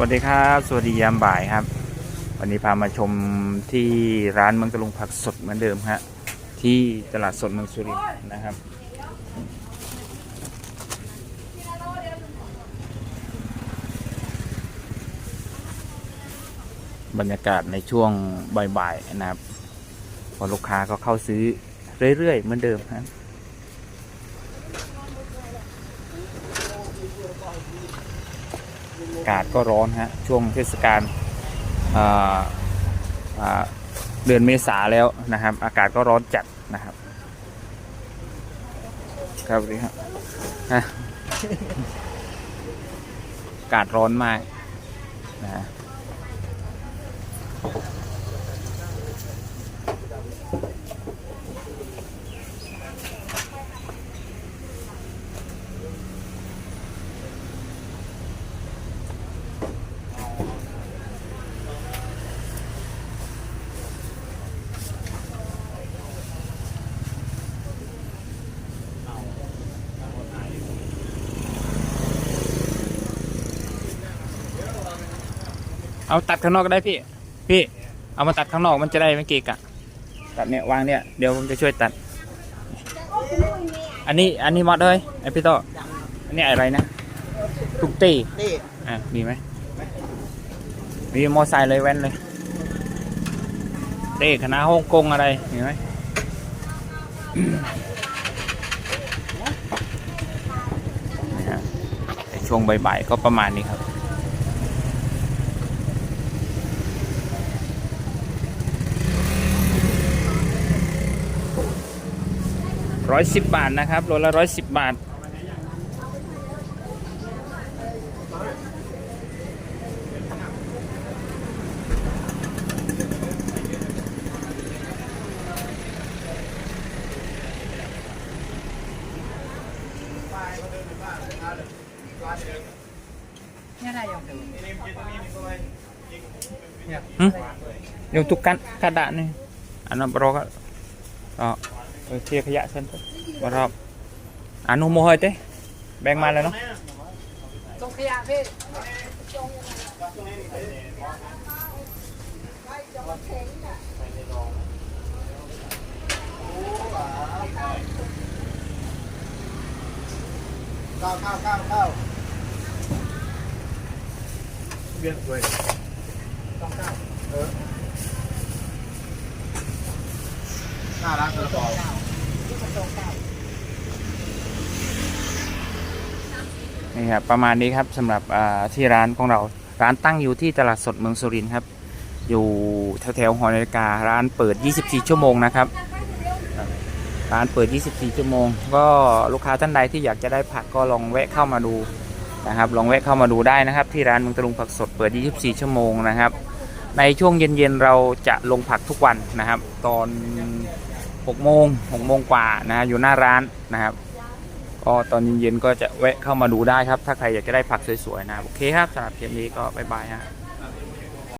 วัสดีครับ สวัสดียามบ่ายครับ วันนี้พามาชมที่ร้านเมืองตะลุงผักสดเหมือนเดิมฮะที่ตลาดสดเมืองสุรินทร์นะครับ บรรยากาศในช่วงบ่ายๆนะครับพอลูกค้าก็เข้าซื้อเรื่อยๆเหมือนเดิมฮะ อากาศก็ร้อนฮะช่วงเทศกาลเดือนเมษาแล้วนะครับ อากาศก็ร้อนจัดนะครับ ครับดีครับฮะอากาศร้อนมากนะ เอาตัดข้างนอกก็ได้พี่ พี่ เอามาตัดข้างนอกมันจะได้ไม่เกะกะ ตัดเนี่ยวางเนี่ยเดี๋ยวผมจะช่วยตัด อันนี้อันนี้มอดเลยไอพี่โตอันนี้อะไรนะทุกตีนี่อะมีไหมมีมอไซค์เลยแว่นเลยเต้คณะฮ่องกงอะไรมีไหมนี่ฮะในช่วงบ่ายๆก็ประมาณนี้ครับ ร้อยสิบบาทนะครับโลละร้อยสิบบาทนี่อะไรอยู่ Hmm? Yung tukan kada ni. Ano bro ka? บ่ชอบอ่านุ่มโมเฮยเต้แบงมาเลยเนาะเก้าเก้าเก้าเก้าเบียด้วยเก้าเก้าเออน่ารักเลยต่อ นี่ครับประมาณนี้ครับสำหรับที่ร้านของเราร้านตั้งอยู่ที่ตลาดสดเมืองสุรินทร์ครับ อยู่แถวแถวๆหอนาฬิการ้านเปิด 24 ชั่วโมงนะครับร้านเปิด 24 ชั่วโมง ก็ลูกค้าท่านใดที่อยากจะได้ผักก็ลองแวะเข้ามาดูนะครับลองแวะเข้ามาดูได้นะครับ ที่ร้านเมืองตะลุงผักสดเปิด 24 ชั่วโมงนะครับ ในช่วงเย็นๆเราจะลงผักทุกวันนะครับ ตอน 6โมง6โมงกว่านะอยู่หน้าร้านนะครับก็ตอนเย็นๆก็จะแวะเข้ามาดูได้ครับ ถ้าใครอยากจะได้ผักสวยๆนะ โอเคครับสำหรับคลิปนี้ก็บ๊ายบายฮะ